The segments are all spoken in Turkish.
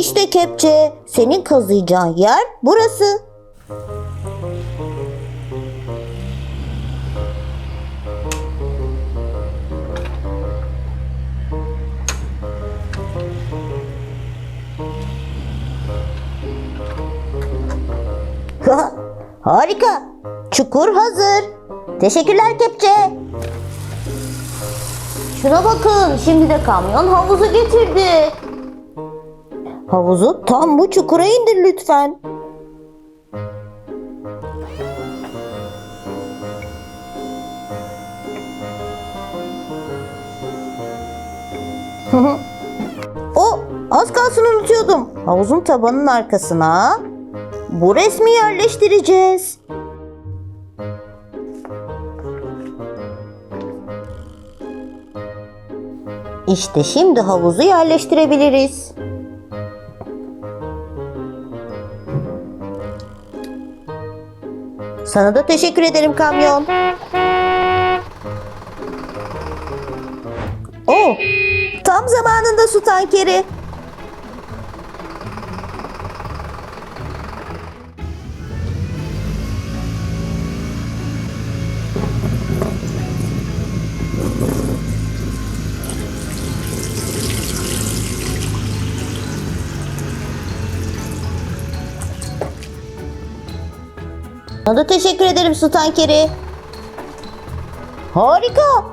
İşte kepçe. Senin kazıyacağın yer burası. Harika. Çukur hazır. Teşekkürler kepçe. Şuna bakın. Şimdi de kamyon havuzu getirdi. Havuzu tam bu çukura indir lütfen. o az kalsın unutuyordum. Havuzun tabanının arkasına bu resmi yerleştireceğiz. İşte şimdi havuzu yerleştirebiliriz. Sana da teşekkür ederim kamyon. Oh, tam zamanında su tankeri. Sana da teşekkür ederim su tankeri. Harika.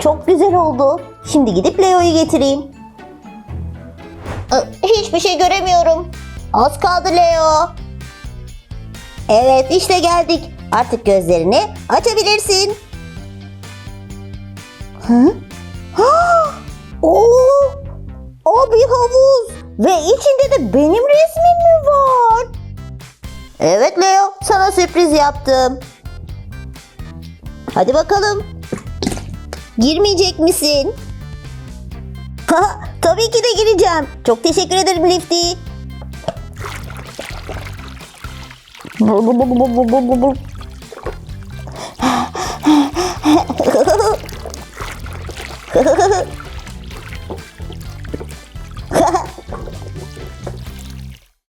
Çok güzel oldu. Şimdi gidip Leo'yu getireyim. Aa, Hiçbir şey göremiyorum. Az kaldı Leo. Evet işte geldik. Artık gözlerini açabilirsin. Hı? Ha! Oo! O bir havuz. Ve içinde de benim resmim mi? Evet Leo, sana sürpriz yaptım. Hadi bakalım. Girmeyecek misin? Tabii ki de gireceğim. Çok teşekkür ederim Lifty.